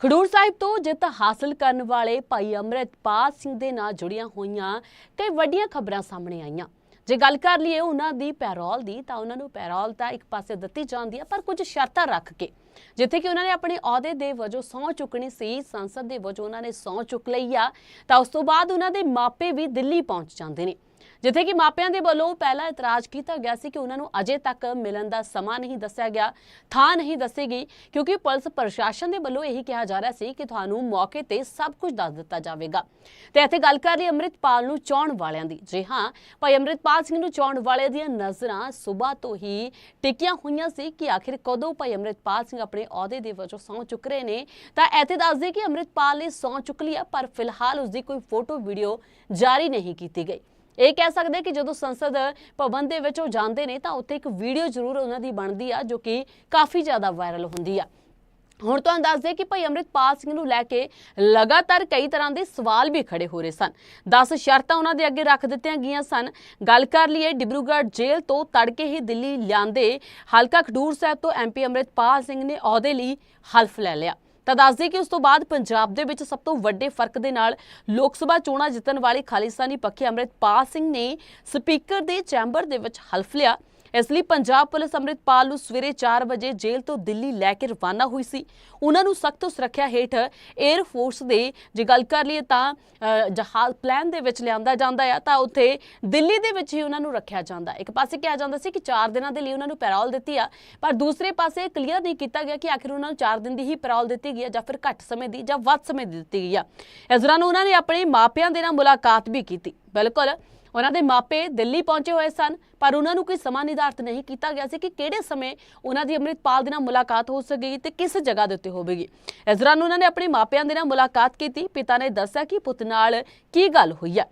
ਖਡੂਰ ਸਾਹਿਬ ਤੋਂ ਜਿੱਤ ਹਾਸਲ ਕਰਨ ਵਾਲੇ ਭਾਈ ਅੰਮ੍ਰਿਤਪਾਲ ਸਿੰਘ ਦੇ ਨਾਲ ਜੁੜੀਆਂ ਹੋਈਆਂ ਕਈ ਵੱਡੀਆਂ ਖਬਰਾਂ ਸਾਹਮਣੇ ਆਈਆਂ। ਜੇ ਗੱਲ ਕਰ ਲਈਏ ਉਹਨਾਂ ਦੀ ਪੈਰੋਲ ਦੀ, ਤਾਂ ਉਹਨਾਂ ਨੂੰ ਪੈਰੋਲ ਤਾਂ ਇੱਕ ਪਾਸੇ ਦਿੱਤੀ ਜਾਂਦੀ ਹੈ ਪਰ ਕੁਝ ਸ਼ਰਤਾਂ ਰੱਖ ਕੇ। ਜਿੱਥੇ ਕਿ ਉਹਨਾਂ ਨੇ ਆਪਣੇ ਅਹੁਦੇ ਦੇ ਵਜੋਂ ਸਹੁੰ ਚੁੱਕਣੀ ਸੀ, ਸੰਸਦ ਦੇ ਵਜੋਂ ਉਹਨਾਂ ਨੇ ਸਹੁੰ ਚੁੱਕ ਲਈ ਆ, ਤਾਂ ਉਸ ਤੋਂ ਬਾਅਦ ਉਹਨਾਂ ਦੇ ਮਾਪੇ ਵੀ ਦਿੱਲੀ ਪਹੁੰਚ ਜਾਂਦੇ ਨੇ। ਜਿੱਥੇ ਕਿ ਮਾਪਿਆਂ ਦੇ ਵੱਲੋਂ ਪਹਿਲਾ ਇਤਰਾਜ਼ ਕੀਤਾ ਗਿਆ ਸੀ ਕਿ ਉਹਨਾਂ ਨੂੰ ਅਜੇ ਤੱਕ ਮਿਲਣ ਦਾ ਸਮਾਂ ਨਹੀਂ ਦੱਸਿਆ ਗਿਆ, ਥਾਂ ਨਹੀਂ ਦੱਸੇਗੀ ਕਿਉਂਕਿ ਪੁਲਿਸ ਪ੍ਰਸ਼ਾਸਨ ਦੇ ਵੱਲੋਂ ਇਹੀ ਕਿਹਾ ਜਾ ਰਿਹਾ ਸੀ ਕਿ ਤੁਹਾਨੂੰ ਮੌਕੇ ਤੇ ਸਭ ਕੁਝ ਦੱਸ ਦਿੱਤਾ ਜਾਵੇਗਾ। ਤੇ ਇੱਥੇ ਗੱਲ ਕਰ ਲਈ ਅੰਮ੍ਰਿਤਪਾਲ ਨੂੰ ਚਾਉਣ ਵਾਲਿਆਂ ਦੀ। ਜੀ ਹਾਂ, ਭਾਈ ਅੰਮ੍ਰਿਤਪਾਲ ਸਿੰਘ ਨੂੰ ਚਾਉਣ ਵਾਲਿਆਂ ਦੀਆਂ ਨਜ਼ਰਾਂ ਸਵੇਰ ਤੋਂ ਹੀ ਟਿਕੀਆਂ ਹੋਈਆਂ ਸੀ ਕਿ ਆਖਿਰ ਕਦੋਂ ਭਾਈ ਅੰਮ੍ਰਿਤਪਾਲ ਸਿੰਘ ਆਪਣੇ ਅਹੁਦੇ ਦੇ ਵਜੋਂ ਸਹੁੰ ਚੁੱਕ ਰਹੇ ਨੇ। ਤਾਂ ਇੱਥੇ ਦੱਸਦੇ ਕਿ ਅੰਮ੍ਰਿਤਪਾਲ ਨੇ ਸਹੁੰ ਚੁੱਕ ਲਿਆ ਪਰ ਫਿਲਹਾਲ ਉਸ ਦੀ ਕੋਈ ਫੋਟੋ, ਵੀਡੀਓ ਜਾਰੀ ਨਹੀਂ ਕੀਤੀ ਗਈ। ਇਹ ਕਹਿ ਸਕਦੇ ਕਿ ਜਦੋਂ ਸੰਸਦ ਭਵਨ ਦੇ ਵਿੱਚ ਉਹ ਜਾਂਦੇ ਨੇ ਤਾਂ ਉੱਥੇ ਇੱਕ ਵੀਡੀਓ ਜ਼ਰੂਰ ਉਹਨਾਂ ਦੀ ਬਣਦੀ ਆ, ਜੋ ਕਿ ਕਾਫੀ ਜ਼ਿਆਦਾ ਵਾਇਰਲ ਹੁੰਦੀ ਆ। ਹੁਣ ਤੁਹਾਨੂੰ ਦੱਸ ਦੇ ਕਿ ਭਾਈ ਅੰਮ੍ਰਿਤਪਾਲ ਸਿੰਘ ਨੂੰ ਲੈ ਕੇ ਲਗਾਤਾਰ ਕਈ ਤਰ੍ਹਾਂ ਦੇ ਸਵਾਲ ਵੀ ਖੜੇ ਹੋ ਰਹੇ ਸਨ। 10 ਸ਼ਰਤਾਂ ਉਹਨਾਂ ਦੇ ਅੱਗੇ ਰੱਖ ਦਿੱਤੀਆਂ ਗਈਆਂ ਸਨ। ਗੱਲ ਕਰ ਲਈਏ ਡਿਬਰੂਗੜ੍ਹ ਜੇਲ੍ਹ ਤੋਂ ਤੜਕੇ ਹੀ ਦਿੱਲੀ ਲਿਆਂਦੇ ਹਲਕਾ ਖਡੂਰ ਸਾਹਿਬ ਤੋਂ ਐਮਪੀ ਅੰਮ੍ਰਿਤਪਾਲ ਸਿੰਘ ਨੇ ਅਹੁਦੇ ਲਈ ਹਲਫ ਲੈ ਲਿਆ। ਤਾਂ ਦੱਸਦੇ ਕਿ ਉਸ ਤੋਂ ਬਾਅਦ ਪੰਜਾਬ ਦੇ ਵਿੱਚ ਸਭ ਤੋਂ ਵੱਡੇ ਫ਼ਰਕ ਦੇ ਨਾਲ ਲੋਕ ਸਭਾ ਚੋਣਾਂ ਜਿੱਤਣ ਵਾਲੇ ਖਾਲਿਸਤਾਨੀ ਪੱਖੀ ਅੰਮ੍ਰਿਤਪਾਲ ਸਿੰਘ ਨੇ ਸਪੀਕਰ ਦੇ ਚੈਂਬਰ ਦੇ ਵਿੱਚ ਹਲਫ ਲਿਆ। ਇਸ ਲਈ ਪੰਜਾਬ ਪੁਲਿਸ ਅੰਮ੍ਰਿਤਪਾਲ ਨੂੰ ਸਵੇਰੇ 4 ਵਜੇ ਜੇਲ੍ਹ ਤੋਂ ਦਿੱਲੀ ਲੈ ਕੇ ਰਵਾਨਾ ਹੋਈ ਸੀ। ਉਹਨਾਂ ਨੂੰ ਸਖਤ ਸੁਰੱਖਿਆ ਹੇਠ 에ਅਰ ਫੋਰਸ ਦੇ ਜੇ ਗੱਲ ਕਰ ਲਈਏ ਤਾਂ ਜਹਾਜ਼ ਪਲਾਨ ਦੇ ਵਿੱਚ ਲਿਆਂਦਾ ਜਾਂਦਾ ਆ, ਤਾਂ ਉੱਥੇ ਦਿੱਲੀ ਦੇ ਵਿੱਚ ਹੀ ਉਹਨਾਂ ਨੂੰ ਰੱਖਿਆ ਜਾਂਦਾ। ਇੱਕ ਪਾਸੇ ਕਿਹਾ ਜਾਂਦਾ ਸੀ ਕਿ 4 ਦਿਨਾਂ ਦੇ ਲਈ ਉਹਨਾਂ ਨੂੰ ਪੈਰੋਲ ਦਿੱਤੀ ਆ, ਪਰ ਦੂਸਰੇ ਪਾਸੇ ਕਲੀਅਰ ਨਹੀਂ ਕੀਤਾ ਗਿਆ ਕਿ ਆਖਿਰ ਉਹਨਾਂ ਨੂੰ 4 ਦਿਨ ਦੀ ਹੀ ਪੈਰੋਲ ਦਿੱਤੀ ਗਈ ਆ ਜਾਂ ਫਿਰ ਘੱਟ ਸਮੇਂ ਦੀ ਜਾਂ ਵੱਧ ਸਮੇਂ ਦੀ ਦਿੱਤੀ ਗਈ ਆ। ਇਸ ਦੌਰਾਨ ਉਹਨਾਂ ਨੇ ਆਪਣੇ ਮਾਪਿਆਂ ਦੇ ਨਾਲ ਮੁਲਾਕਾਤ ਵੀ ਕੀਤੀ। ਬਿਲਕੁਲ ਉਹਨਾਂ ਦੇ ਮਾਪੇ ਦਿੱਲੀ ਪਹੁੰਚੇ ਹੋਏ ਸਨ, ਪਰ ਉਹਨਾਂ ਨੂੰ ਕੋਈ ਸਮਾਂ ਨਿਰਧਾਰਤ ਨਹੀਂ ਕੀਤਾ ਗਿਆ ਸੀ ਕਿ ਕਿਹੜੇ ਸਮੇਂ ਉਹਨਾਂ ਦੀ ਅੰਮ੍ਰਿਤਪਾਲ ਦੇ ਨਾਲ ਮੁਲਾਕਾਤ ਹੋ ਸਕੇਗੀ ਤੇ ਕਿਸ ਜਗ੍ਹਾ ਦੇ ਉੱਤੇ ਹੋਵੇਗੀ। ਇਸ ਦੌਰਾਨ ਉਹਨਾਂ ਨੇ ਆਪਣੇ ਮਾਪਿਆਂ ਦੇ ਨਾਲ ਮੁਲਾਕਾਤ ਕੀਤੀ। ਪਿਤਾ ਨੇ ਦੱਸਿਆ ਕਿ ਪੁੱਤ ਨਾਲ ਕੀ ਗੱਲ ਹੋਈ ਹੈ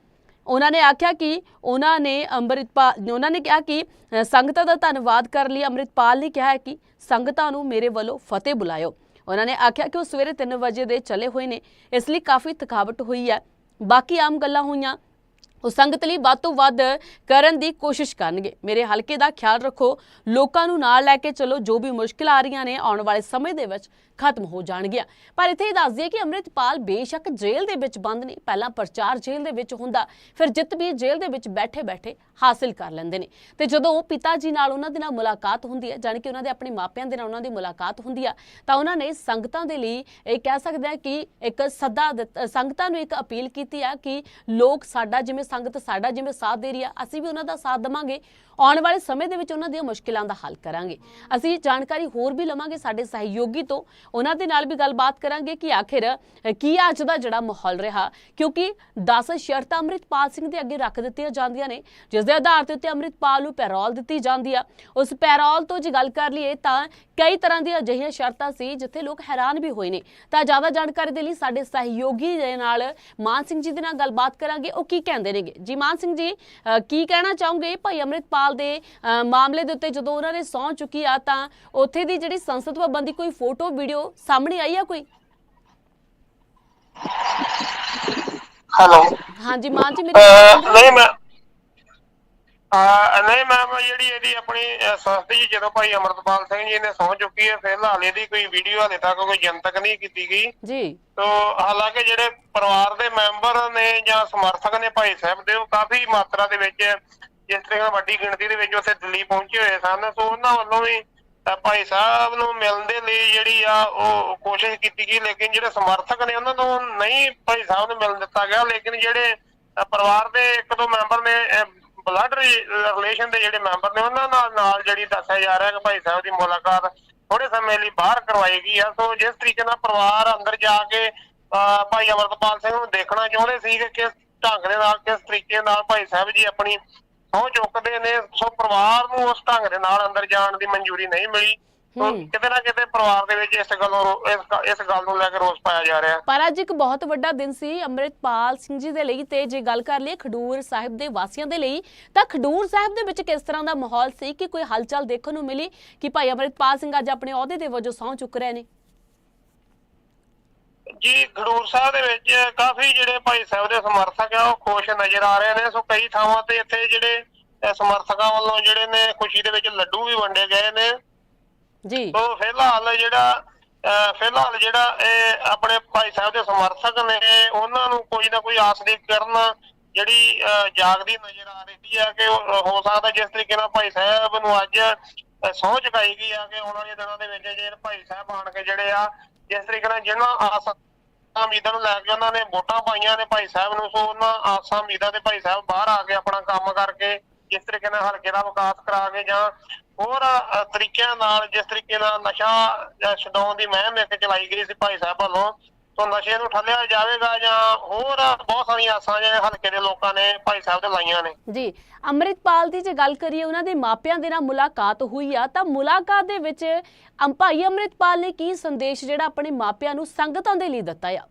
ਉਹਨਾਂ ਨੇ ਆਖਿਆ ਕਿ ਉਹਨਾਂ ਨੇ ਅੰਮ੍ਰਿਤਪਾਲ, ਉਹਨਾਂ ਨੇ ਕਿਹਾ ਕਿ ਸੰਗਤਾਂ ਦਾ ਧੰਨਵਾਦ ਕਰਨ ਲਈ ਅੰਮ੍ਰਿਤਪਾਲ ਨੇ ਕਿਹਾ ਹੈ ਕਿ ਸੰਗਤਾਂ ਨੂੰ ਮੇਰੇ ਵੱਲੋਂ ਫਤਿਹ ਬੁਲਾਇਓ। ਉਹਨਾਂ ਨੇ ਆਖਿਆ ਕਿ ਉਹ ਸਵੇਰੇ 3 ਵਜੇ ਦੇ ਚਲੇ ਹੋਏ ਨੇ, ਇਸ ਲਈ ਕਾਫੀ ਥਕਾਵਟ ਹੋਈ ਹੈ। ਬਾਕੀ ਆਮ ਗੱਲਾਂ ਹੋਈਆਂ। ਉਹ ਸੰਗਤ ਲਈ ਵੱਧ ਤੋਂ ਵੱਧ ਕਰਨ ਦੀ ਕੋਸ਼ਿਸ਼ ਕਰਨਗੇ। ਮੇਰੇ ਹਲਕੇ ਦਾ ਖਿਆਲ ਰੱਖੋ, ਲੋਕਾਂ ਨੂੰ ਨਾਲ ਲੈ ਕੇ ਚੱਲੋ, ਜੋ ਵੀ ਮੁਸ਼ਕਿਲ ਆ ਰਹੀਆਂ ਨੇ ਆਉਣ ਵਾਲੇ ਸਮੇਂ ਦੇ ਵਿੱਚ ਖਤਮ ਹੋ ਜਾਣਗੀਆਂ। ਪਰ ਇੱਥੇ ਇਹ ਦੱਸ ਦਈਏ ਕਿ ਅੰਮ੍ਰਿਤਪਾਲ ਬੇਸ਼ੱਕ ਜੇਲ੍ਹ ਦੇ ਵਿੱਚ ਬੰਦ ਨਹੀਂ ਪਹਿਲਾਂ ਪ੍ਰਚਾਰ ਜੇਲ੍ਹ ਦੇ ਵਿੱਚ ਹੁੰਦਾ, ਫਿਰ ਜਿੱਤ ਵੀ ਜੇਲ੍ਹ ਦੇ ਵਿੱਚ ਬੈਠੇ ਬੈਠੇ ਹਾਸਿਲ ਕਰ ਲੈਂਦੇ ਨੇ। ਤੇ ਜਦੋਂ ਉਹ ਪਿਤਾ ਜੀ ਨਾਲ ਉਹਨਾਂ ਦੇ ਨਾਲ ਮੁਲਾਕਾਤ ਹੁੰਦੀ ਹੈ, ਜਾਣੀ ਕਿ ਉਹਨਾਂ ਦੇ ਆਪਣੇ ਮਾਪਿਆਂ ਦੇ ਨਾਲ ਉਹਨਾਂ ਦੀ ਮੁਲਾਕਾਤ ਹੁੰਦੀ ਆ, ਤਾਂ ਉਹਨਾਂ ਨੇ ਸੰਗਤਾਂ ਦੇ ਲਈ ਇਹ ਕਹਿ ਸਕਦੇ ਆ ਕਿ ਇੱਕ ਸੱਦਾ ਦਿੱਤਾ- ਸੰਗਤਾਂ ਨੂੰ ਇੱਕ ਅਪੀਲ ਕੀਤੀ ਆ ਕਿ ਲੋਕ ਸਾਡਾ ਜਿਵੇਂ ਸੰਗਤ ਸਾਡਾ ਜਿਵੇਂ ਸਾਥ ਦੇ ਰਹੀ ਆ, ਅਸੀਂ ਵੀ ਉਹਨਾਂ ਦਾ ਸਾਥ ਦੇਵਾਂਗੇ। ਆਉਣ ਵਾਲੇ ਸਮੇਂ ਦੇ ਵਿੱਚ ਉਹਨਾਂ ਦੀਆਂ ਮੁਸ਼ਕਿਲਾਂ ਦਾ ਹੱਲ ਕਰਾਂਗੇ। ਅਸੀਂ ਜਾਣਕਾਰੀ ਹੋਰ ਵੀ ਲਵਾਂਗੇ ਸਾਡੇ ਸਹਿਯੋਗੀ ਤੋਂ। ਉਹਨਾਂ ਦੇ ਨਾਲ ਵੀ ਗੱਲਬਾਤ ਕਰਾਂਗੇ ਕਿ ਆਖਿਰ ਕੀ ਅੱਜ ਦਾ ਜਿਹੜਾ ਮਾਹੌਲ ਰਿਹਾ। ਕਿਉਂਕਿ 10 ਸ਼ਰਤਾਂ ਅੰਮ੍ਰਿਤਪਾਲ ਸਿੰਘ ਦੇ ਅੱਗੇ ਰੱਖ ਦਿੱਤੀਆਂ ਜਾਂਦੀਆਂ ਨੇ, ਜਿਸ ਦੇ ਆਧਾਰ ਤੇ ਉੱਤੇ ਅੰਮ੍ਰਿਤਪਾਲ ਨੂੰ ਪੈਰੋਲ ਦਿੱਤੀ ਜਾਂਦੀ ਆ। ਉਸ ਪੈਰੋਲ ਤੋਂ ਜੇ ਗੱਲ ਕਰ ਲਈਏ ਤਾਂ ਕਈ ਤਰ੍ਹਾਂ ਦੀਆਂ ਅਜਿਹੀਆਂ ਸ਼ਰਤਾਂ ਸੀ, ਜਿੱਥੇ ਲੋਕ ਹੈਰਾਨ ਵੀ ਹੋਏ ਨੇ। ਤਾਂ ਜ਼ਿਆਦਾ ਜਾਣਕਾਰੀ ਦੇ ਲਈ ਸਾਡੇ ਸਹਿਯੋਗੀ ਦੇ ਨਾਲ ਮਾਨ ਸਿੰਘ ਜੀ ਦੇ ਨਾਲ ਗੱਲਬਾਤ ਕਰਾਂਗੇ। ਉਹ ਕੀ ਕਹਿੰਦੇ ਨੇਗੇ? ਜੀ ਮਾਨ ਸਿੰਘ ਜੀ ਕੀ ਕਹਿਣਾ ਚਾਹੋਗੇ ਭਾਈ ਅੰਮ੍ਰਿਤਪਾਲ ਦੇ ਮਾਮਲੇ ਦੇ ਉੱਤੇ ਜਦੋਂ ਉਹਨਾਂ ਨੇ ਸਹੁੰ ਚੁੱਕੀ ਆ ਤਾਂ ਉੱਥੇ ਦੀ ਜਿਹੜੀ ਸੰਸਦ ਪਾਬੰਦੀ ਕੋਈ ਫੋਟੋ, ਵੀਡੀਓ ਸਾਹਮਣੇ ਆਈ ਆ ਕੋਈ? ਹੈਲੋ ਹਾਂਜੀ ਮਾਨ ਜੀ ਮੇਰੀ ਨਹੀਂ ਮੈਂ ਆ ਨਹੀਂ ਮੈਮ ਜਿਹੜੀ ਇਹਦੀ ਆਪਣੀ ਸੰਸਥਾ ਜੀ ਜਦੋਂ ਭਾਈ ਅਮਰਤਪਾਲ ਸਿੰਘ ਜੀ ਨੇ ਸਹੁੰ ਚੁੱਕੀ ਹੈ ਫਿਲਹਾਲ ਇਹਦੀ ਕੋਈ ਵੀਡੀਓ ਹਲੇ ਤੱਕ ਕੋਈ ਜਨਤਕ ਨਹੀਂ ਕੀਤੀ ਗਈ। ਜੀ। ਤੋ ਹਾਲਾਂਕਿ ਜਿਹੜੇ ਪਰਿਵਾਰ ਦੇ ਮੈਂਬਰ ਨੇ ਜਾਂ ਸਮਰਥਕ ਨੇ ਭਾਈ ਸਾਹਿਬ ਦੇ ਉਹ ਕਾਫੀ ਮਾਤਰਾ ਦੇ ਵਿੱਚ ਜਿਸ ਤਰ੍ਹਾਂ ਵੱਡੀ ਗਿਣਤੀ ਦੇ ਵਿੱਚ ਉੱਥੇ ਦਿੱਲੀ ਪਹੁੰਚੇ ਹੋਏ ਸਨ। ਸੋ ਉਹਨਾਂ ਵੱਲੋਂ ਵੀ ਅਹ, ਭਾਈ ਸਾਹਿਬ ਨੂੰ ਮਿਲਣ ਦੇ ਲਈ ਜਿਹੜੀ ਆ ਉਹ ਕੋਸ਼ਿਸ਼ ਕੀਤੀ ਗਈ ਲੇਕਿਨ ਜਿਹੜੇ ਸਮਰਥਕ ਨੇ ਉਹਨਾਂ ਨੂੰ ਨਹੀਂ ਭਾਈ ਸਾਹਿਬ ਨੂੰ ਮਿਲਣ ਦਿੱਤਾ ਗਿਆ ਲੇਕਿਨ ਜਿਹੜੇ ਪਰਿਵਾਰ ਦੇ ਇੱਕ ਦੋ ਮੈਂਬਰ ਨੇ ਬਲੱਡ ਰਿਲੇਸ਼ਨ ਦੇ ਜਿਹੜੇ ਮੈਂਬਰ ਨੇ ਉਹਨਾਂ ਨਾਲ ਨਾਲ ਜਿਹੜੀ ਦੱਸਿਆ ਜਾ ਰਿਹਾ ਕਿ ਭਾਈ ਸਾਹਿਬ ਦੀ ਮੁਲਾਕਾਤ ਥੋੜੇ ਸਮੇਂ ਲਈ ਬਾਹਰ ਕਰਵਾਈ ਗਈ ਆ। ਸੋ ਜਿਸ ਤਰੀਕੇ ਨਾਲ ਪਰਿਵਾਰ ਅੰਦਰ ਜਾ ਕੇ ਅਹ, ਭਾਈ ਅਮਰਤਪਾਲ ਸਿੰਘ ਨੂੰ ਦੇਖਣਾ ਚਾਹੁੰਦੇ ਸੀ ਕਿ ਕਿਸ ਢੰਗ ਦੇ ਨਾਲ ਕਿਸ ਤਰੀਕੇ ਨਾਲ ਭਾਈ ਸਾਹਿਬ ਜੀ ਆਪਣੀ ਸਹੁੰ ਚੁੱਕਦੇ ਨੇ ਸੋ ਪਰਿਵਾਰ ਨੂੰ ਉਸ ਢੰਗ ਦੇ ਨਾਲ ਅੰਦਰ ਜਾਣ ਦੀ ਮਨਜ਼ੂਰੀ ਨਹੀਂ ਮਿਲੀ। ਸੋ। ਕਿਤੇ ਨਾ ਕਿਤੇ ਪਰਿਵਾਰ ਦੇ ਵਿੱਚ ਇਸ ਗੱਲੋਂ ਰੋ- ਇਸ ਗੱਲ ਨੂੰ ਲੈ ਕੇ ਰੋਸ ਪਾਇਆ ਜਾ ਰਿਹਾ। ਪਰ ਅੱਜ ਇੱਕ ਬਹੁਤ ਵੱਡਾ ਦਿਨ ਸੀ ਅੰਮ੍ਰਿਤਪਾਲ ਸਿੰਘ ਜੀ ਦੇ ਲਈ ਤੇ ਜੇ ਗੱਲ ਕਰ ਲਈਏ ਖਡੂਰ ਸਾਹਿਬ ਦੇ ਵਾਸੀਆਂ ਦੇ ਲਈ ਤਾਂ ਖਡੂਰ ਸਾਹਿਬ ਦੇ ਵਿੱਚ ਕਿਸ ਤਰ੍ਹਾਂ ਦਾ ਮਾਹੌਲ ਸੀ ਕਿ ਕੋਈ ਹਲਚਲ ਦੇਖਣ ਨੂੰ ਮਿਲੀ ਕਿ ਭਾਈ ਅੰਮ੍ਰਿਤਪਾਲ ਸਿੰਘ ਅੱਜ ਆਪਣੇ ਅਹੁਦੇ ਦੇ ਵਜੋਂ ਸਹੁੰ ਚੁੱਕ ਰਹੇ ਨੇ? ਜੀ ਖਡੂਰ ਸਾਹਿਬ ਦੇ ਵਿੱਚ ਕਾਫੀ ਜਿਹੜੇ ਭਾਈ ਸਾਹਿਬ ਦੇ ਸਮਰਥਕ ਆ ਉਹ ਖੁਸ਼ ਨਜ਼ਰ ਆ ਰਹੇ ਨੇ। ਸੋ ਕਈ ਥਾਵਾਂ ਤੇ ਇੱਥੇ ਜਿਹੜੇ ਸਮਰਥਕਾਂ ਵੱਲੋਂ ਜਿਹੜੇ ਨੇ ਖੁਸ਼ੀ ਦੇ ਵਿੱਚ ਲੱਡੂ ਵੀ ਵੰਡੇ ਗਏ ਨੇ। ਜੀ। ਸੋ ਫਿਲਹਾਲ ਜਿਹੜਾ ਫਿਲਹਾਲ ਜਿਹੜਾ ਇਹ ਆਪਣੇ ਭਾਈ ਸਾਹਿਬ ਦੇ ਸਮਰਥਕ ਨੇ ਉਹਨਾਂ ਨੂੰ ਕੋਈ ਨਾ ਕੋਈ ਆਸ ਦੀ ਕਿਰਨ ਜਿਹੜੀ ਜਾਗਦੀ ਨਜ਼ਰ ਆ ਰਹੀ ਹੈ ਕਿ ਹੋ ਸਕਦਾ ਜਿਸ ਤਰੀਕੇ ਨਾਲ ਭਾਈ ਸਾਹਿਬ ਨੂੰ ਅੱਜ ਸਹੁੰ ਚੁਕਾਈ ਗਈ ਆ ਕਿ ਆਉਣ ਵਾਲੇ ਦਿਨਾਂ ਦੇ ਵਿੱਚ ਜਿਹੜੇ ਭਾਈ ਸਾਹਿਬ ਆਣ ਕੇ ਜਿਹੜੇ ਆ ਜਿਸ ਤਰੀਕੇ ਨਾਲ ਜਿਹਨਾਂ ਆਸ ਉਮੀਦਾਂ ਨੂੰ ਲੈ ਕੇ ਉਹਨਾਂ ਨੇ ਵੋਟਾਂ ਪਾਈਆਂ ਨੇ ਭਾਈ ਸਾਹਿਬ ਨੂੰ, ਸੋ ਉਹਨਾਂ ਆਸਾਂ ਉਮੀਦਾਂ ਤੇ ਭਾਈ ਸਾਹਿਬ ਬਾਹਰ ਆ ਕੇ ਆਪਣਾ ਕੰਮ ਕਰਕੇ ਜਿਸ ਤਰੀਕੇ ਨਾਲ ਹਲਕੇ ਦਾ ਵਿਕਾਸ ਕਰਾ ਕੇ ਜਾਂ ਹੋਰ ਤਰੀਕਿਆਂ ਨਾਲ, ਜਿਸ ਤਰੀਕੇ ਨਾਲ ਨਸ਼ਾ ਛਡਾਉਣ ਦੀ ਮਹਿਮ ਇੱਕ ਚਲਾਈ ਗਈ ਸੀ ਭਾਈ ਸਾਹਿਬ ਵੱਲੋਂ ਸੋ ਨਸ਼ੇ ਨੂੰ ਠੱਲਿਆ ਜਾਵੇਗਾ ਜਾਂ ਹੋਰ ਬਹੁਤ ਸਾਰੀਆਂ ਆਸਾਂ ਜਿਹੜੇ ਹਲਕੇ ਦੇ ਲੋਕਾਂ ਨੇ ਭਾਈ ਸਾਹਿਬ ਤੇ ਲਾਈਆਂ ਨੇ। ਜੀ ਅੰਮ੍ਰਿਤਪਾਲ ਦੀ ਜੇ ਗੱਲ ਕਰੀਏ ਉਹਨਾਂ ਦੇ ਮਾਪਿਆਂ ਦੇ ਨਾਲ ਮੁਲਾਕਾਤ ਹੋਈ ਆ ਤਾਂ ਮੁਲਾਕਾਤ ਦੇ ਵਿੱਚ ਭਾਈ ਅੰਮ੍ਰਿਤਪਾਲ ਨੇ ਕੀ ਸੰਦੇਸ਼ ਜਿਹੜਾ ਆਪਣੇ ਮਾਪਿਆਂ ਨੂੰ ਸੰਗਤਾਂ ਦੇ ਲਈ ਦਿੱਤਾ ਆ?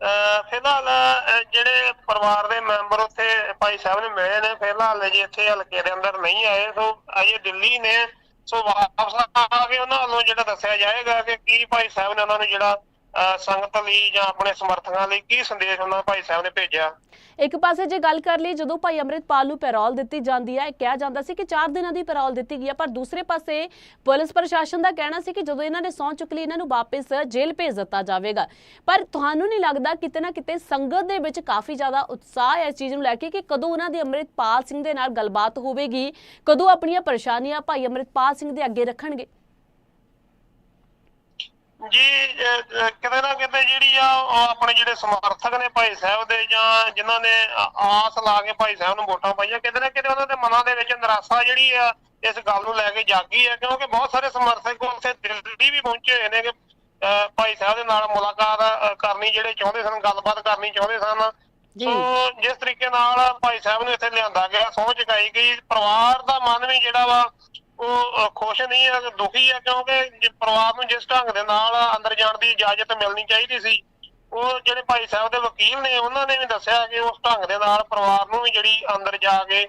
ਅਹ ਫਿਲਹਾਲ ਅਹ ਜਿਹੜੇ ਪਰਿਵਾਰ ਦੇ ਮੈਂਬਰ ਉੱਥੇ ਭਾਈ ਸਾਹਿਬ ਨੇ ਮਿਲੇ ਨੇ ਫਿਲਹਾਲ ਜੀ ਇੱਥੇ ਹਲਕੇ ਦੇ ਅੰਦਰ ਨਹੀਂ ਆਏ ਸੋ ਅਜੇ ਦਿੱਲੀ ਨੇ ਸੋ ਵਾਪਸ ਆ ਕੇ ਉਹਨਾਂ ਵੱਲੋਂ ਜਿਹੜਾ ਦੱਸਿਆ ਜਾਏਗਾ ਕਿ ਕੀ ਭਾਈ ਸਾਹਿਬ ਨੇ ਉਹਨਾਂ ਨੂੰ ਜਿਹੜਾ ਸੰਗਤ ਲਈ ਜਾਂ ਆਪਣੇ ਸਮਰਥਕਾਂ ਲਈ ਕੀ ਸੰਦੇਸ਼ ਉਹਨਾਂ ਭਾਈ ਸਾਹਿਬ ਨੇ ਭੇਜਿਆ? ਇੱਕ ਪਾਸੇ ਜੇ ਗੱਲ ਕਰ ਲਈ ਜਦੋਂ ਭਾਈ ਅੰਮ੍ਰਿਤਪਾਲ ਨੂੰ ਪੈਰੋਲ ਦਿੱਤੀ ਜਾਂਦੀ ਹੈ ਕਿਹਾ ਜਾਂਦਾ ਸੀ ਕਿ 4 ਦਿਨਾਂ ਦੀ ਪੈਰੋਲ ਦਿੱਤੀ ਗਈ ਹੈ, ਪਰ ਦੂਸਰੇ ਪਾਸੇ ਪੁਲਿਸ ਪ੍ਰਸ਼ਾਸਨ ਦਾ ਕਹਿਣਾ ਸੀ ਕਿ ਜਦੋਂ ਇਹਨਾਂ ਨੇ ਸਹੁੰ ਚੁੱਕ ਲਈ, ਇਹਨਾਂ ਨੂੰ ਵਾਪਸ ਜੇਲ੍ਹ ਭੇਜ ਦਿੱਤਾ ਜਾਵੇਗਾ। ਪਰ ਤੁਹਾਨੂੰ ਨਹੀਂ ਲੱਗਦਾ ਕਿਤੇ ਨਾ ਕਿਤੇ ਸੰਗਤ ਦੇ ਵਿੱਚ ਕਾਫੀ ਜ਼ਿਆਦਾ ਉਤਸ਼ਾਹ ਹੈ ਇਸ ਚੀਜ਼ ਨੂੰ ਲੈ ਕੇ ਕਿ ਕਦੋਂ ਉਹਨਾਂ ਦੀ ਅੰਮ੍ਰਿਤਪਾਲ ਸਿੰਘ ਦੇ ਨਾਲ ਗੱਲਬਾਤ ਹੋਵੇਗੀ? ਕਦੋਂ ਆਪਣੀਆਂ ਪਰੇਸ਼ਾਨੀਆਂ ਭਾਈ ਅੰਮ੍ਰਿਤਪਾਲ ਸਿੰਘ ਦੇ ਅੱਗੇ ਰੱਖਣਗੇ? ਜੀ ਕਿਤੇ ਨਾ ਕਿਤੇ ਜਿਹੜੀ ਆ ਉਹ ਆਪਣੇ ਜਿਹੜੇ ਸਮਰਥਕ ਨੇ ਭਾਈ ਸਾਹਿਬ ਦੇ ਜਾਂ ਜਿਨ੍ਹਾਂ ਨੇ ਆਸ ਲਾ ਕੇ ਭਾਈ ਸਾਹਿਬ ਨੂੰ ਵੋਟਾਂ ਪਾਈਆਂ ਕਿਤੇ ਨਾ ਕਿਤੇ ਉਹਨਾਂ ਦੇ ਮਨਾਂ ਦੇ ਵਿੱਚ ਨਿਰਾਸ਼ਾ ਜਿਹੜੀ ਆ ਇਸ ਗੱਲ ਨੂੰ ਲੈ ਕੇ ਜਾਗੀ ਹੈ ਕਿਉਂਕਿ ਬਹੁਤ ਸਾਰੇ ਸਮਰਥਕ ਉੱਥੇ ਦਿੱਲੀ ਵੀ ਪਹੁੰਚੇ ਹੋਏ ਨੇ ਕਿ ਭਾਈ ਸਾਹਿਬ ਦੇ ਨਾਲ ਮੁਲਾਕਾਤ ਕਰਨੀ ਜਿਹੜੇ ਚਾਹੁੰਦੇ ਸਨ ਗੱਲਬਾਤ ਕਰਨੀ ਚਾਹੁੰਦੇ ਸਨ। ਸੋ ਜਿਸ ਤਰੀਕੇ ਨਾਲ ਭਾਈ ਸਾਹਿਬ ਨੂੰ ਇੱਥੇ ਲਿਆਂਦਾ ਗਿਆ ਸਹੁੰ ਚੁਕਾਈ ਗਈ ਪਰਿਵਾਰ ਦਾ ਮਨ ਵੀ ਜਿਹੜਾ ਵਾ ਉਹ ਖੁਸ਼ ਨਹੀਂ ਹੈ ਦੁਖੀ ਹੈ ਕਿਉਂਕਿ ਪਰਿਵਾਰ ਨੂੰ ਜਿਸ ਢੰਗ ਦੇ ਨਾਲ ਅੰਦਰ ਜਾਣ ਦੀ ਇਜਾਜ਼ਤ ਮਿਲਣੀ ਚਾਹੀਦੀ ਸੀ, ਉਹ ਜਿਹੜੇ ਭਾਈ ਸਾਹਿਬ ਦੇ ਵਕੀਲ ਨੇ, ਉਹਨਾਂ ਨੇ ਵੀ ਦੱਸਿਆ ਕਿ ਉਸ ਢੰਗ ਦੇ ਨਾਲ ਪਰਿਵਾਰ ਨੂੰ ਵੀ ਜਿਹੜੀ ਅੰਦਰ ਜਾ ਕੇ,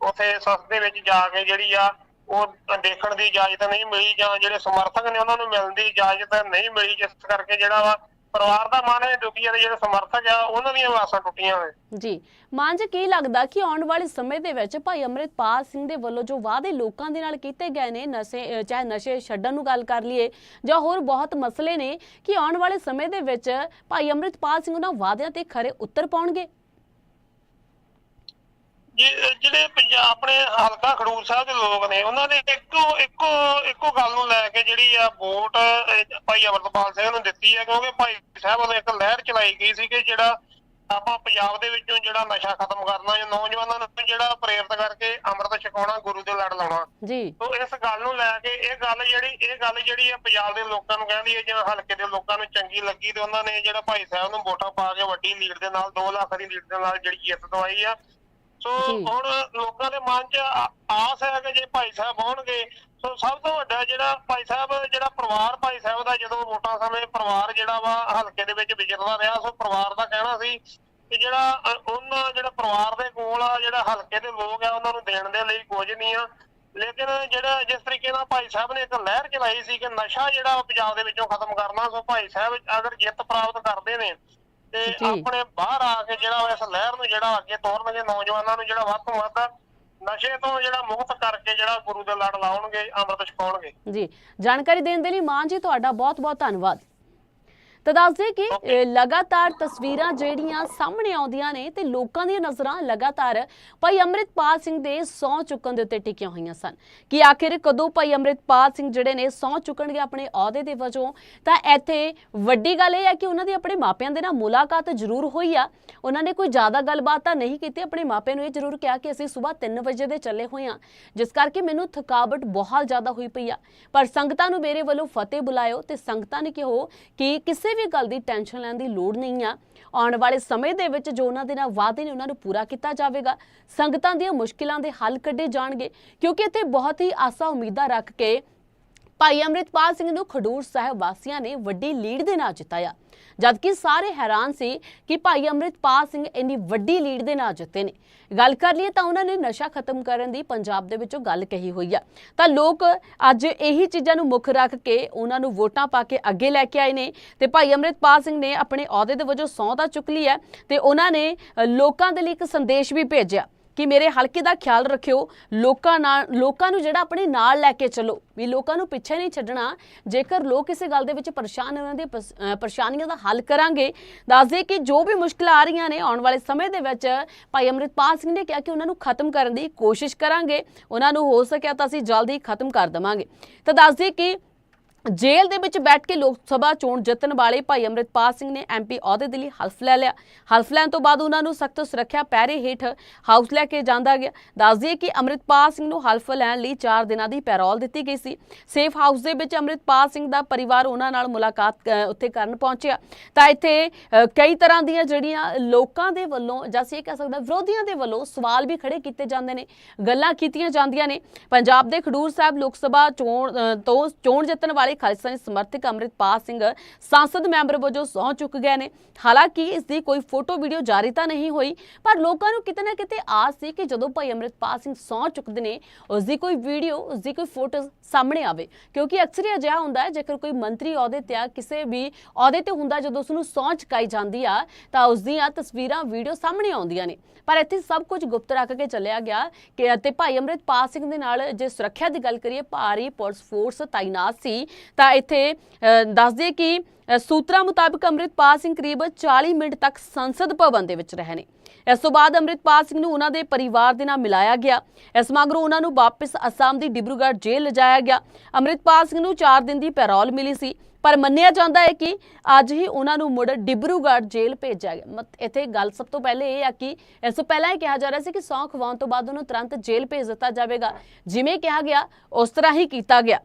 ਉੱਥੇ ਸੱਸ ਦੇ ਵਿੱਚ ਜਾ ਕੇ ਜਿਹੜੀ ਆ, ਉਹ ਦੇਖਣ ਦੀ ਇਜਾਜ਼ਤ ਨਹੀਂ ਮਿਲੀ, ਜਾਂ ਜਿਹੜੇ ਸਮਰਥਕ ਨੇ ਉਹਨਾਂ ਨੂੰ ਮਿਲਣ ਦੀ ਇਜਾਜ਼ਤ ਨਹੀਂ ਮਿਲੀ, ਜਿਸ ਕਰਕੇ ਜਿਹੜਾ ਵਾ ਪਰਿਵਾਰ ਦਾ ਮਨ ਹੈ ਦੁਖੀ ਹੈ ਜਿਹੜੇ ਸਮਰਥਕ ਆ, ਉਹਨਾਂ ਦੀਆਂ ਆਸਾਂ ਟੁੱਟੀਆਂ ਨੇ। ਜੀ। ਮਾਨ ਕੀ ਲੱਗਦਾ ਕਿ ਆਉਣ ਵਾਲੇ ਸਮੇਂ ਦੇ ਵਿੱਚ ਭਾਈ ਅੰਮ੍ਰਿਤਪਾਲ ਸਿੰਘ ਦੇ ਵੱਲੋਂ ਜੋ ਵਾਅਦੇ ਲੋਕਾਂ ਦੇ ਨਾਲ ਕੀਤੇ ਗਏ ਨੇ, ਨਸ਼ੇ ਚਾਹੇ ਨਸ਼ੇ ਛੱਡਣ ਨੂੰ ਗੱਲ ਕਰ ਲਈਏ, ਜਾਂ ਹੋਰ ਬਹੁਤ ਮਸਲੇ ਨੇ, ਕਿ ਆਉਣ ਵਾਲੇ ਸਮੇਂ ਦੇ ਵਿੱਚ ਭਾਈ ਅੰਮ੍ਰਿਤਪਾਲ ਸਿੰਘ ਉਹਨਾਂ ਵਾਅਦਿਆਂ ਤੇ ਖਰੇ ਉੱਤਰ ਪਾਉਣਗੇ? ਜਿਹੜੇ ਪੰਜਾਬ ਆਪਣੇ ਹਲਕਾ ਖਡੂਰ ਸਾਹਿਬ ਦੇ ਲੋਕ ਨੇ ਉਹਨਾਂ ਨੇ ਇੱਕੋ ਇੱਕੋ ਇੱਕੋ ਗੱਲ ਨੂੰ ਲੈ ਕੇ ਜਿਹੜੀ ਆ ਵੋਟ ਭਾਈ ਅਮਰਪਾਲ ਸਿੰਘ ਨੂੰ ਦਿੱਤੀ ਹੈ ਕਿਉਂਕਿ ਭਾਈ ਸਾਹਿਬ ਵੱਲੋਂ ਇੱਕ ਲਹਿਰ ਚਲਾਈ ਗਈ ਸੀ ਕਿ ਜਿਹੜਾ ਆਪਾਂ ਪੰਜਾਬ ਦੇ ਵਿੱਚੋਂ ਜਿਹੜਾ ਨਸ਼ਾ ਖਤਮ ਕਰਨਾ ਜਾਂ ਨੌਜਵਾਨਾਂ ਨੂੰ ਜਿਹੜਾ ਪ੍ਰੇਰਿਤ ਕਰਕੇ ਅੰਮ੍ਰਿਤ ਛਕਾਉਣਾ ਗੁਰੂ ਦੇ ਲੜ ਲਾਉਣਾ। ਜੀ। ਸੋ ਇਸ ਗੱਲ ਨੂੰ ਲੈ ਕੇ ਇਹ ਗੱਲ ਜਿਹੜੀ ਇਹ ਗੱਲ ਜਿਹੜੀ ਆ ਪੰਜਾਬ ਦੇ ਲੋਕਾਂ ਨੂੰ ਕਹਿੰਦੀ ਹੈ ਜਾਂ ਹਲਕੇ ਦੇ ਲੋਕਾਂ ਨੂੰ ਚੰਗੀ ਲੱਗੀ ਤੇ ਉਹਨਾਂ ਨੇ ਜਿਹੜਾ ਭਾਈ ਸਾਹਿਬ ਨੂੰ ਵੋਟਾਂ ਪਾ ਕੇ ਵੱਡੀ ਲੀਡ ਦੇ ਨਾਲ 2 ਲੱਖ ਦੀ ਲੀਡ ਦੇ ਨਾਲ ਜਿਹੜੀ ਜਿੱਤ ਦਵਾਈ ਆ ਸੋ ਜੀ। ਹੁਣ ਲੋਕਾਂ ਦੇ ਮਨ 'ਚ ਆ- ਆਸ ਹੈ ਕਿ ਜੇ ਭਾਈ ਸਾਹਿਬ ਆਉਣਗੇ ਸੋ ਸਭ ਤੋਂ ਵੱਡਾ ਜਿਹੜਾ ਭਾਈ ਸਾਹਿਬ ਜਿਹੜਾ ਪਰਿਵਾਰ ਭਾਈ ਸਾਹਿਬ ਦਾ ਜਦੋਂ ਵੋਟਾਂ ਸਮੇਂ ਪਰਿਵਾਰ ਜਿਹੜਾ ਵਾ ਹਲਕੇ ਦੇ ਵਿੱਚ ਵਿਚਰਦਾ ਰਿਹਾ ਸੋ ਪਰਿਵਾਰ ਦਾ ਕਹਿਣਾ ਸੀ ਕਿ ਜਿਹੜਾ ਅ, ਉਹਨਾਂ ਜਿਹੜਾ ਪਰਿਵਾਰ ਦੇ ਕੋਲ ਆ ਜਿਹੜਾ ਹਲਕੇ ਦੇ ਲੋਕ ਆ ਉਹਨਾਂ ਨੂੰ ਦੇਣ ਦੇ ਲਈ ਕੁਝ ਨਹੀਂ ਆ ਲੇਕਿਨ ਜਿਹੜਾ ਜਿਸ ਤਰੀਕੇ ਨਾਲ ਭਾਈ ਸਾਹਿਬ ਨੇ ਇੱਕ ਲਹਿਰ ਚਲਾਈ ਸੀ ਕਿ ਨਸ਼ਾ ਜਿਹੜਾ ਉਹ ਪੰਜਾਬ ਦੇ ਵਿੱਚੋਂ ਖਤਮ ਕਰਨਾ ਸੋ ਭਾਈ ਸਾਹਿਬ ਅਗਰ ਜਿੱਤ ਪ੍ਰਾਪਤ ਕਰਦੇ ਨੇ ਤੇ। ਆਪਣੇ ਬਾਹਰ ਆ ਕੇ ਜਿਹੜਾ ਇਸ ਲਹਿਰ ਨੂੰ ਜਿਹੜਾ ਅੱਗੇ ਤੋਰਨਗੇ ਨੌਜਵਾਨਾਂ ਨੂੰ ਜਿਹੜਾ ਵੱਧ ਤੋਂ ਵੱਧ ਨਸ਼ੇ ਤੋਂ ਜਿਹੜਾ ਮੁਕਤ ਕਰਕੇ ਜਿਹੜਾ ਗੁਰੂ ਦੇ ਲੜ ਲਾਉਣਗੇ ਅੰਮ੍ਰਿਤ ਛਕਾਉਣਗੇ। ਜੀ। ਜਾਣਕਾਰੀ ਦੇਣ ਦੇ ਲਈ ਮਾਨ ਜੀ ਤੁਹਾਡਾ ਬਹੁਤ-ਬਹੁਤ ਧੰਨਵਾਦ। ਤਾਂ ਦੱਸਦੇ ਕਿ ਅ, ਲਗਾਤਾਰ ਤਸਵੀਰਾਂ ਜਿਹੜੀਆਂ ਸਾਹਮਣੇ ਆਉਂਦੀਆਂ ਨੇ ਤੇ ਲੋਕਾਂ ਦੀਆਂ ਨਜ਼ਰਾਂ ਲਗਾਤਾਰ ਭਾਈ ਅੰਮ੍ਰਿਤਪਾਲ ਸਿੰਘ ਦੇ ਸਹੁੰ ਚੁੱਕਣ ਦੇ ਉੱਤੇ ਟਿਕੀਆਂ ਹੋਈਆਂ ਸਨ। ਕਿ ਆਖਿਰ ਕਦੋਂ ਭਾਈ ਅੰਮ੍ਰਿਤਪਾਲ ਸਿੰਘ ਜਿਹੜੇ ਨੇ ਸਹੁੰ ਚੁੱਕਣਗੇ ਆਪਣੇ ਅਹੁਦੇ ਦੇ ਵਜੋਂ? ਤਾਂ ਇੱਥੇ ਵੱਡੀ ਗੱਲ ਇਹ ਹੈ ਕਿ ਉਹਨਾਂ ਦੀ ਆਪਣੇ ਮਾਪਿਆਂ ਦੇ ਨਾਲ ਮੁਲਾਕਾਤ ਜ਼ਰੂਰ ਹੋਈ ਆ। ਉਹਨਾਂ ਨੇ ਕੋਈ ਜ਼ਿਆਦਾ ਗੱਲਬਾਤ ਤਾਂ ਨਹੀਂ ਕੀਤੀ ਆਪਣੇ ਮਾਪਿਆਂ ਨੂੰ ਇਹ ਜ਼ਰੂਰ ਕਿਹਾ ਕਿ ਅਸੀਂ ਸਵੇਰ 3 ਵਜੇ ਦੇ ਚੱਲੇ ਹੋਏ ਹਾਂ ਜਿਸ ਕਰਕੇ ਮੈਨੂੰ ਥਕਾਵਟ ਬਹੁਤ ਜ਼ਿਆਦਾ ਹੋਈ ਪਈ ਆ। ਪਰ ਸੰਗਤਾਂ ਨੂੰ ਮੇਰੇ ਵੱਲੋਂ ਫਤਿਹ ਬੁਲਾਇਓ ਤੇ ਸੰਗਤਾਂ ਨੇ ਕਿਹੋ ਕਿ ਕਿਸੇ ਕਿਸੇ ਵੀ ਗੱਲ ਦੀ ਟੈਨਸ਼ਨ ਲੈਣ ਦੀ ਲੋੜ ਨਹੀਂ ਆ। ਆਉਣ ਵਾਲੇ ਸਮੇਂ ਦੇ ਵਿੱਚ ਜੋ ਉਹਨਾਂ ਦੇ ਨਾਲ ਵਾਅਦੇ ਨੇ, ਉਹਨਾਂ ਨੂੰ ਪੂਰਾ ਕੀਤਾ ਜਾਵੇਗਾ। ਸੰਗਤਾਂ ਦੀਆਂ ਮੁਸ਼ਕਿਲਾਂ ਦੇ ਹੱਲ ਕੱਢੇ ਜਾਣਗੇ, ਕਿਉਂਕਿ ਇੱਥੇ ਬਹੁਤ ਹੀ ਆਸਾ ਉਮੀਦਾਂ ਰੱਖ ਕੇ ਭਾਈ ਅੰਮ੍ਰਿਤਪਾਲ ਸਿੰਘ ਨੂੰ ਖਡੂਰ ਸਾਹਿਬ ਵਾਸੀਆਂ ਨੇ ਵੱਡੀ ਲੀਡ ਦੇ ਨਾਲ ਜਿਤਾਇਆ। ਜਦਕਿ ਸਾਰੇ ਹੈਰਾਨ ਸੀ ਕਿ ਭਾਈ ਅੰਮ੍ਰਿਤਪਾਲ ਸਿੰਘ ਇੰਨੀ ਵੱਡੀ ਲੀਡ ਦੇ ਨਾਲ ਜਿੱਤੇ ਨੇ। ਗੱਲ ਕਰ ਲਈਏ ਤਾਂ ਉਹਨਾਂ ਨੇ ਨਸ਼ਾ ਖਤਮ ਕਰਨ ਦੀ ਪੰਜਾਬ ਦੇ ਵਿੱਚੋਂ ਗੱਲ ਕਹੀ ਹੋਈ ਆ। ਤਾਂ ਲੋਕ ਅੱਜ ਇਹੀ ਚੀਜ਼ਾਂ ਨੂੰ ਮੁੱਖ ਰੱਖ ਕੇ ਉਹਨਾਂ ਨੂੰ ਵੋਟਾਂ ਪਾ ਕੇ ਅੱਗੇ ਲੈ ਕੇ ਆਏ ਨੇ ਤੇ ਭਾਈ ਅੰਮ੍ਰਿਤਪਾਲ ਸਿੰਘ ਨੇ ਆਪਣੇ ਅਹੁਦੇ ਦੇ ਵਜੋਂ ਸਹੁੰ ਤਾਂ ਚੁੱਕ ਲਈ ਹੈ ਤੇ ਉਹਨਾਂ ਨੇ ਲੋਕਾਂ ਦੇ ਲਈ ਇੱਕ ਸੰਦੇਸ਼ ਵੀ ਭੇਜਿਆ। ਕਿ ਮੇਰੇ ਹਲਕੇ ਦਾ ਖਿਆਲ ਰੱਖਿਓ, ਲੋਕਾਂ ਨਾਲ, ਲੋਕਾਂ ਨੂੰ ਜਿਹੜਾ ਆਪਣੇ ਨਾਲ ਲੈ ਕੇ ਚੱਲੋ, ਵੀ ਲੋਕਾਂ ਨੂੰ ਪਿੱਛੇ ਨਹੀਂ ਛੱਡਣਾ। ਜੇਕਰ ਲੋਕ ਕਿਸੇ ਗੱਲ ਦੇ ਵਿੱਚ ਪਰੇਸ਼ਾਨ ਉਹਨਾਂ ਦੀ ਪਸ- ਪਰੇਸ਼ਾਨੀਆਂ ਦਾ ਹੱਲ ਕਰਾਂਗੇ। ਦੱਸਦੇ ਕਿ ਜੋ ਵੀ ਮੁਸ਼ਕਲਾਂ ਆ ਰਹੀਆਂ ਨੇ ਆਉਣ ਵਾਲੇ ਸਮੇਂ ਦੇ ਵਿੱਚ, ਭਾਈ ਅੰਮ੍ਰਿਤਪਾਲ ਸਿੰਘ ਨੇ ਕਿਹਾ ਕਿ ਉਹਨਾਂ ਨੂੰ ਖਤਮ ਕਰਨ ਦੀ ਕੋਸ਼ਿਸ਼ ਕਰਾਂਗੇ। ਉਹਨਾਂ ਨੂੰ ਹੋ ਸਕਿਆ ਤਾਂ ਅਸੀਂ ਜਲਦੀ ਖਤਮ ਕਰ ਦੇਵਾਂਗੇ। ਤਾਂ ਦੱਸਦੇ ਕਿ ਜੇਲ੍ਹ ਦੇ ਵਿੱਚ ਬੈਠ ਕੇ ਲੋਕ ਸਭਾ ਚੋਣ ਜਿੱਤਣ ਵਾਲੇ ਭਾਈ ਅੰਮ੍ਰਿਤਪਾਲ ਸਿੰਘ ਨੇ ਐਮਪੀ ਅਹੁਦੇ ਦੇ ਲਈ ਹਲਫ ਲੈ ਲਿਆ। ਹਲਫ ਲੈਣ ਤੋਂ ਬਾਅਦ ਉਹਨਾਂ ਨੂੰ ਸਖਤ ਸੁਰੱਖਿਆ ਪਹਿਰੇ ਹੇਠ ਹਾਊਸ ਲੈ ਕੇ ਜਾਂਦਾ ਗਿਆ। ਦੱਸ ਦਈਏ ਕਿ ਅੰਮ੍ਰਿਤਪਾਲ ਸਿੰਘ ਨੂੰ ਹਲਫ ਲੈਣ ਲਈ 4 ਦਿਨਾਂ ਦੀ ਪੈਰੋਲ ਦਿੱਤੀ ਗਈ ਸੀ। ਸੇਫ ਹਾਊਸ ਦੇ ਵਿੱਚ ਅੰਮ੍ਰਿਤਪਾਲ ਸਿੰਘ ਦਾ ਪਰਿਵਾਰ ਉਹਨਾਂ ਨਾਲ ਮੁਲਾਕਾਤ ਉੱਥੇ ਕਰਨ ਪਹੁੰਚਿਆ। ਤਾਂ ਇੱਥੇ ਕਈ ਤਰ੍ਹਾਂ ਦੀਆਂ ਜਿਹੜੀਆਂ ਲੋਕਾਂ ਦੇ ਵੱਲੋਂ ਜਾਂ ਅਸੀਂ ਇਹ ਕਹਿ ਸਕਦੇ ਹਾਂ ਵਿਰੋਧੀਆਂ ਦੇ ਵੱਲੋਂ ਸਵਾਲ ਵੀ ਖੜੇ ਕੀਤੇ ਜਾਂਦੇ ਨੇ, ਗੱਲਾਂ ਕੀਤੀਆਂ ਜਾਂਦੀਆਂ ਨੇ। ਪੰਜਾਬ ਦੇ ਖਡੂਰ ਸਾਹਿਬ ਲੋਕ ਸਭਾ ਚੋਣ ਤੋਂ ਚੋਣ ਜਿੱਤਣ ਵਾਲੇ ਖਾਲਿਸਤਾਨੀ ਸਮਰਥਕ ਅੰਮ੍ਰਿਤਪਾਲ ਸਿੰਘ ਸੰਸਦ ਮੈਂਬਰ ਵਜੋਂ ਸਹੁੰ ਚੁੱਕ ਗਏ ਨੇ। ਹਾਲਾਂਕਿ ਇਸ ਦੀ ਕੋਈ ਫੋਟੋ ਵੀਡੀਓ ਜਾਰੀ ਤਾਂ ਨਹੀਂ ਹੋਈ, ਪਰ ਲੋਕਾਂ ਨੂੰ ਕਿਤੇ ਨਾ ਕਿਤੇ ਆਸ ਸੀ ਕਿ ਜਦੋਂ ਭਾਈ ਅੰਮ੍ਰਿਤਪਾਲ ਸਿੰਘ ਸਹੁੰ ਚੁੱਕਦੇ ਨੇ, ਉਸ ਦੀ ਕੋਈ ਵੀਡੀਓ, ਉਸ ਦੀ ਕੋਈ ਫੋਟੋ ਸਾਹਮਣੇ ਆਵੇ। ਕਿਉਂਕਿ ਅਕਸਰ ਹੀ ਅਜਿਹਾ ਹੁੰਦਾ ਹੈ, ਜੇਕਰ ਕੋਈ ਮੰਤਰੀ ਅਹੁਦੇ ਤੇ ਆ, ਕਿਸੇ ਵੀ ਅਹੁਦੇ ਤੇ ਹੁੰਦਾ, ਜਦੋਂ ਉਸ ਨੂੰ ਸਹੁੰ ਚੁਕਾਈ ਜਾਂਦੀ ਆ, ਤਾਂ ਉਸ ਦੀਆਂ ਤਸਵੀਰਾਂ, ਵੀਡੀਓ ਸਾਹਮਣੇ ਆਉਂਦੀਆਂ ਨੇ। ਪਰ ਇੱਥੇ ਸਭ ਕੁਝ ਗੁਪਤ ਰੱਖ ਕੇ ਚੱਲਿਆ ਗਿਆ ਕਿ ਅਤੇ ਭਾਈ ਅੰਮ੍ਰਿਤਪਾਲ ਸਿੰਘ ਦੇ ਨਾਲ ਜੇ ਸੁਰੱਖਿਆ ਦੀ ਗੱਲ ਕਰੀਏ, ਭਾਰੀ ਪੁਲਿਸ ਫੋਰਸ ਤਾਇਨਾਤ ਸੀ। ਤਾਂ ਇੱਥੇ ਅ, ਦੱਸ ਦਈਏ ਕਿ ਸੂਤਰਾਂ ਮੁਤਾਬਕ ਅੰਮ੍ਰਿਤਪਾਲ ਸਿੰਘ ਕਰੀਬ 40 ਮਿੰਟ ਤੱਕ ਸੰਸਦ ਭਵਨ ਦੇ ਵਿੱਚ ਰਹੇ ਨੇ। ਇਸ ਤੋਂ ਬਾਅਦ ਅੰਮ੍ਰਿਤਪਾਲ ਸਿੰਘ ਨੂੰ ਉਹਨਾਂ ਦੇ ਪਰਿਵਾਰ ਦੇ ਨਾਲ ਮਿਲਾਇਆ ਗਿਆ। ਇਸ ਮਗਰੋਂ ਉਹਨਾਂ ਨੂੰ ਵਾਪਸ ਅਸਾਮ ਦੀ ਡਿਬਰੂਗੜ੍ਹ ਜੇਲ੍ਹ ਲਿਜਾਇਆ ਗਿਆ। ਅੰਮ੍ਰਿਤਪਾਲ ਸਿੰਘ ਨੂੰ 4 ਦਿਨ ਦੀ ਪੈਰੋਲ ਮਿਲੀ ਸੀ। ਪਰ ਮੰਨਿਆ ਜਾਂਦਾ ਹੈ ਕਿ ਅੱਜ ਹੀ ਉਹਨਾਂ ਨੂੰ ਮੁੜ ਡਿਬਰੂਗੜ੍ਹ ਜੇਲ੍ਹ ਭੇਜਿਆ ਗਿਆ। ਮਤ ਇੱਥੇ ਗੱਲ ਸਭ ਤੋਂ ਪਹਿਲੇ ਇਹ ਆ ਕਿ ਇਸ ਤੋਂ ਪਹਿਲਾਂ ਇਹ ਕਿਹਾ ਜਾ ਰਿਹਾ ਸੀ ਕਿ ਸੌਂ ਖਵਾਉਣ ਤੋਂ ਬਾਅਦ ਉਹਨੂੰ ਤੁਰੰਤ ਜੇਲ੍ਹ ਭੇਜ ਦਿੱਤਾ ਜਾਵੇਗਾ। ਜਿਵੇਂ ਕਿਹਾ ਗਿਆ ਉਸ ਤਰ੍ਹਾਂ ਹੀ ਕੀਤਾ ਗਿਆ।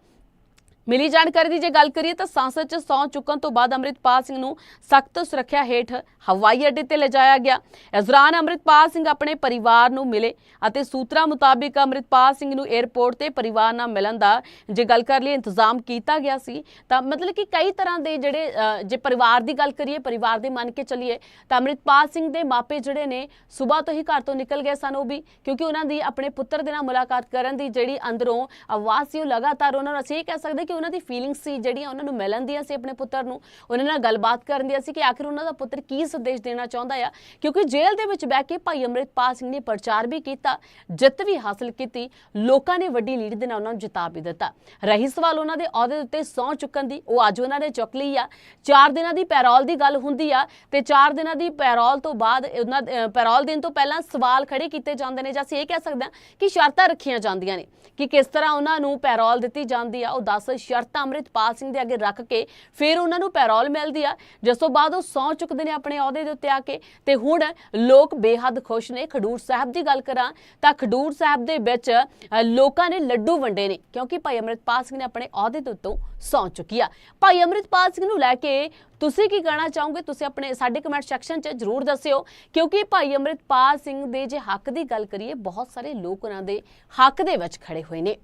ਮਿਲੀ ਜਾਣਕਾਰੀ ਦੀ ਜੇ ਗੱਲ ਕਰੀਏ ਤਾਂ ਸੰਸਦ 'ਚ ਸੌਂ ਚੁੱਕਣ ਤੋਂ ਬਾਅਦ ਅੰਮ੍ਰਿਤਪਾਲ ਸਿੰਘ ਨੂੰ ਸਖਤ ਸੁਰੱਖਿਆ ਹੇਠ ਹਵਾਈ ਅੱਡੇ ਤੇ ਲਿਜਾਇਆ ਗਿਆ। ਇਸ ਦੌਰਾਨ ਅੰਮ੍ਰਿਤਪਾਲ ਸਿੰਘ ਆਪਣੇ ਪਰਿਵਾਰ ਨੂੰ ਮਿਲੇ ਅਤੇ ਸੂਤਰਾਂ ਮੁਤਾਬਿਕ ਅੰਮ੍ਰਿਤਪਾਲ ਸਿੰਘ ਨੂੰ 에ਅਰਪੋਰਟ ਤੇ ਪਰਿਵਾਰ ਨਾਲ ਮਿਲਣ ਦਾ ਜੇ ਗੱਲ ਕਰ ਲਈ ਇੰਤਜ਼ਾਮ ਕੀਤਾ ਗਿਆ ਸੀ, ਤਾਂ ਮਤਲਬ ਕਿ ਕਈ ਤਰ੍ਹਾਂ ਦੇ ਜਿਹੜੇ ਜੇ ਪਰਿਵਾਰ ਦੀ ਗੱਲ ਕਰੀਏ, ਪਰਿਵਾਰ ਦੇ ਮੰਨ ਕੇ ਚੱਲੀਏ, ਤਾਂ ਅੰਮ੍ਰਿਤਪਾਲ ਸਿੰਘ ਦੇ ਮਾਪੇ ਜਿਹੜੇ ਨੇ ਸਵੇਰ ਤੋਂ ਹੀ ਘਰ ਤੋਂ ਨਿਕਲ ਗਏ ਸਨ ਉਹ ਵੀ, ਕਿਉਂਕਿ ਉਹਨਾਂ ਦੀ ਆਪਣੇ ਪੁੱਤਰ ਦੇ ਨਾਲ ਮੁਲਾਕਾਤ ਕਰਨ ਦੀ ਜਿਹੜੀ ਅੰਦਰੋਂ ਆਵਾਜ਼ ਸੀ ਉਹ ਲਗਾਤਾਰ ਉਹਨਾਂ ਨੂੰ ਅਸੀਂ ਇਹ ਕਹਿ ਸਕਦੇ ਕਿ ਉਹਨਾਂ ਦੀ ਫੀਲਿੰਗਸ ਸੀ, ਜਿਹੜੀਆਂ ਉਹਨਾਂ ਨੂੰ ਮਿਲਣ ਦੀਆਂ ਸੀ ਆਪਣੇ ਪੁੱਤਰ ਨੂੰ, ਉਹਨਾਂ ਨਾਲ ਗੱਲਬਾਤ ਕਰਨ ਦੀਆਂ ਸੀ ਕਿ ਆਖਿਰ ਉਹਨਾਂ ਦਾ ਪੁੱਤਰ ਕੀ ਸੰਦੇਸ਼ ਦੇਣਾ ਚਾਹੁੰਦਾ ਆ। ਕਿਉਂਕਿ ਜੇਲ੍ਹ ਦੇ ਵਿੱਚ ਬਹਿ ਕੇ ਭਾਈ ਅੰਮ੍ਰਿਤਪਾਲ ਸਿੰਘ ਨੇ ਪ੍ਰਚਾਰ ਵੀ ਕੀਤਾ, ਜਿੱਤ ਵੀ ਹਾਸਲ ਕੀਤੀ, ਲੋਕਾਂ ਨੇ ਵੱਡੀ ਲੀਡ ਦੇ ਨਾਲ ਉਹਨਾਂ ਨੂੰ ਜਿਤਾ ਵੀ ਦਿੱਤਾ। ਰਹੀ ਸਵਾਲ ਉਹਨਾਂ ਦੇ ਅਹੁਦੇ ਉੱਤੇ ਸਹੁੰ ਚੁੱਕਣ ਦੀ, ਉਹ ਅੱਜ ਉਹਨਾਂ ਨੇ ਚੁੱਕ ਲਈ ਆ। 4 ਦਿਨਾਂ ਦੀ ਪੈਰੋਲ ਦੀ ਗੱਲ ਹੁੰਦੀ ਆ ਤੇ 4 ਦਿਨਾਂ ਦੀ ਪੈਰੋਲ ਤੋਂ ਬਾਅਦ ਉਹਨਾਂ ਪੈਰੋਲ ਦੇਣ ਤੋਂ ਪਹਿਲਾਂ ਸਵਾਲ ਖੜੇ ਕੀਤੇ ਜਾਂਦੇ ਨੇ ਜਾਂ ਅਸੀਂ ਇਹ ਕਹਿ ਸਕਦੇ ਹਾਂ ਕਿ ਸ਼ਰਤਾਂ ਰੱਖੀਆਂ ਜਾਂਦੀਆਂ ਨੇ ਕਿ ਕਿਸ ਤਰ੍ਹਾਂ ਉਹਨਾਂ ਨੂੰ ਪੈਰੋਲ ਦਿੱਤੀ ਜਾਂਦੀ ਆ, ਉਹ 10 ਸ਼ਰਤਾਂ ਅੰਮ੍ਰਿਤਪਾਲ ਸਿੰਘ ਦੇ ਅੱਗੇ ਰੱਖ ਕੇ ਫਿਰ ਉਹਨਾਂ ਨੂੰ ਪੈਰੋਲ ਮਿਲਦੀ ਆ। ਜਿਸ ਤੋਂ ਬਾਅਦ ਉਹ ਸਹੁੰ ਚੁੱਕਦੇ ਨੇ ਆਪਣੇ ਅਹੁਦੇ ਦੇ ਉੱਤੇ ਆ ਕੇ। ਤੇ ਹੁਣ ਲੋਕ ਬੇਹੱਦ ਖੁਸ਼ ਨੇ। ਖਡੂਰ ਸਾਹਿਬ ਦੀ ਗੱਲ ਕਰਾਂ ਤਾਂ ਖਡੂਰ ਸਾਹਿਬ ਦੇ ਵਿੱਚ ਲੋਕਾਂ ਨੇ ਲੱਡੂ ਵੰਡੇ ਨੇ। ਕਿਉਂਕਿ ਭਾਈ ਅੰਮ੍ਰਿਤਪਾਲ ਸਿੰਘ ਨੇ ਆਪਣੇ ਅਹੁਦੇ ਦੇ ਉੱਤੋਂ ਸਹੁੰ ਚੁੱਕੀ ਆ। ਭਾਈ ਅੰਮ੍ਰਿਤਪਾਲ ਸਿੰਘ ਨੂੰ ਲੈ ਕੇ ਤੁਸੀਂ ਕੀ ਕਹਿਣਾ ਚਾਹੋਗੇ? ਤੁਸੀਂ ਆਪਣੇ, ਸਾਡੇ ਕਮੈਂਟ ਸੈਕਸ਼ਨ 'ਚ ਜਰੂਰ ਦੱਸਿਓ। ਕਿਉਂਕਿ ਭਾਈ ਅੰਮ੍ਰਿਤਪਾਲ ਸਿੰਘ ਦੇ ਜੇ ਹੱਕ ਦੀ ਗੱਲ ਕਰੀਏ, ਬਹੁਤ ਸਾਰੇ ਲੋਕ ਉਹਨਾਂ ਦੇ ਹੱਕ ਦੇ ਵਿੱਚ ਖੜੇ ਹੋਏ ਨੇ।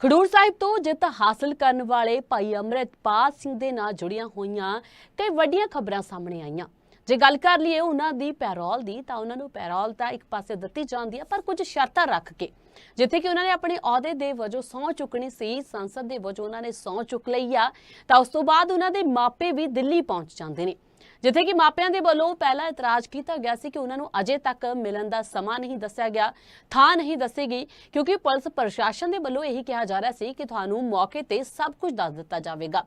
ਖਡੂਰ ਸਾਹਿਬ ਤੋਂ ਜਿੱਤ ਹਾਸਲ ਕਰਨ ਵਾਲੇ ਭਾਈ ਅੰਮ੍ਰਿਤਪਾਲ ਸਿੰਘ ਦੇ ਨਾਲ ਜੁੜੀਆਂ ਹੋਈਆਂ ਕਈ ਵੱਡੀਆਂ ਖਬਰਾਂ ਸਾਹਮਣੇ ਆਈਆਂ। ਜੇ ਗੱਲ ਕਰ ਲਈਏ ਉਹਨਾਂ ਦੀ ਪੈਰੋਲ ਦੀ, ਤਾਂ ਉਹਨਾਂ ਨੂੰ ਪੈਰੋਲ ਤਾਂ ਇੱਕ ਪਾਸੇ ਦਿੱਤੀ ਜਾਂਦੀ ਹੈ ਪਰ ਕੁਝ ਸ਼ਰਤਾਂ ਰੱਖ ਕੇ। ਜਿੱਥੇ ਕਿ ਉਹਨਾਂ ਨੇ ਆਪਣੇ ਅਹੁਦੇ ਦੇ ਵਜੋਂ ਸਹੁੰ ਚੁੱਕਣੀ ਸੀ, ਸੰਸਦ ਦੇ ਵਜੋਂ ਉਹਨਾਂ ਨੇ ਸਹੁੰ ਚੁੱਕ ਲਈ ਆ, ਤਾਂ ਉਸ ਤੋਂ ਬਾਅਦ ਉਹਨਾਂ ਦੇ ਮਾਪੇ ਵੀ ਦਿੱਲੀ ਪਹੁੰਚ ਜਾਂਦੇ ਨੇ। ਜਿੱਥੇ ਕਿ ਮਾਪਿਆਂ ਦੇ ਵੱਲੋਂ ਪਹਿਲਾ ਇਤਰਾਜ਼ ਕੀਤਾ ਗਿਆ ਸੀ ਕਿ ਉਹਨਾਂ ਨੂੰ ਅਜੇ ਤੱਕ ਮਿਲਣ ਦਾ ਸਮਾਂ ਨਹੀਂ ਦੱਸਿਆ ਗਿਆ, ਥਾਂ ਨਹੀਂ ਦੱਸੀ ਗਈ, ਕਿਉਂਕਿ ਪੁਲਿਸ ਪ੍ਰਸ਼ਾਸਨ ਦੇ ਵੱਲੋਂ ਇਹੀ ਕਿਹਾ ਜਾ ਰਿਹਾ ਸੀ ਕਿ ਤੁਹਾਨੂੰ ਮੌਕੇ ਤੇ ਸਭ ਕੁਝ ਦੱਸ ਦਿੱਤਾ ਜਾਵੇਗਾ।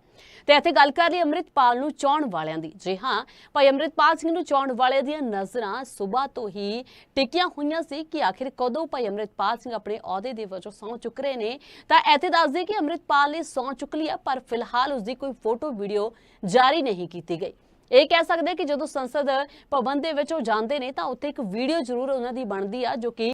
ਤੇ ਇੱਥੇ ਗੱਲ ਕਰ ਲਈ ਅੰਮ੍ਰਿਤਪਾਲ ਨੂੰ ਚਾਉਣ ਵਾਲਿਆਂ ਦੀ। ਜੀ ਹਾਂ, ਭਾਈ ਅੰਮ੍ਰਿਤਪਾਲ ਸਿੰਘ ਨੂੰ ਚਾਉਣ ਵਾਲਿਆਂ ਦੀਆਂ ਨਜ਼ਰਾਂ ਸਵੇਰ ਤੋਂ ਹੀ ਟਿਕੀਆਂ ਹੋਈਆਂ ਸੀ ਕਿ ਆਖਿਰ ਕਦੋਂ ਭਾਈ ਅੰਮ੍ਰਿਤਪਾਲ ਸਿੰਘ ਆਪਣੇ ਅਹੁਦੇ ਦੇ ਵਜੋਂ ਸਹੁੰ ਚੁੱਕ ਰਹੇ ਨੇ। ਤਾਂ ਇੱਥੇ ਦੱਸਦੇ ਕਿ ਅੰਮ੍ਰਿਤਪਾਲ ਨੇ ਸਹੁੰ ਚੁੱਕ ਲਿਆ ਪਰ ਫਿਲਹਾਲ ਉਸ ਦੀ ਕੋਈ ਫੋਟੋ, ਵੀਡੀਓ ਜਾਰੀ ਨਹੀਂ ਕੀਤੀ ਗਈ। ਇਹ ਕਹਿ ਸਕਦੇ ਕਿ ਜਦੋਂ ਸੰਸਦ ਭਵਨ ਦੇ ਵਿੱਚ ਉਹ ਜਾਂਦੇ ਨੇ ਤਾਂ ਉੱਥੇ ਇੱਕ ਵੀਡੀਓ ਜ਼ਰੂਰ ਉਹਨਾਂ ਦੀ ਬਣਦੀ ਆ ਜੋ ਕਿ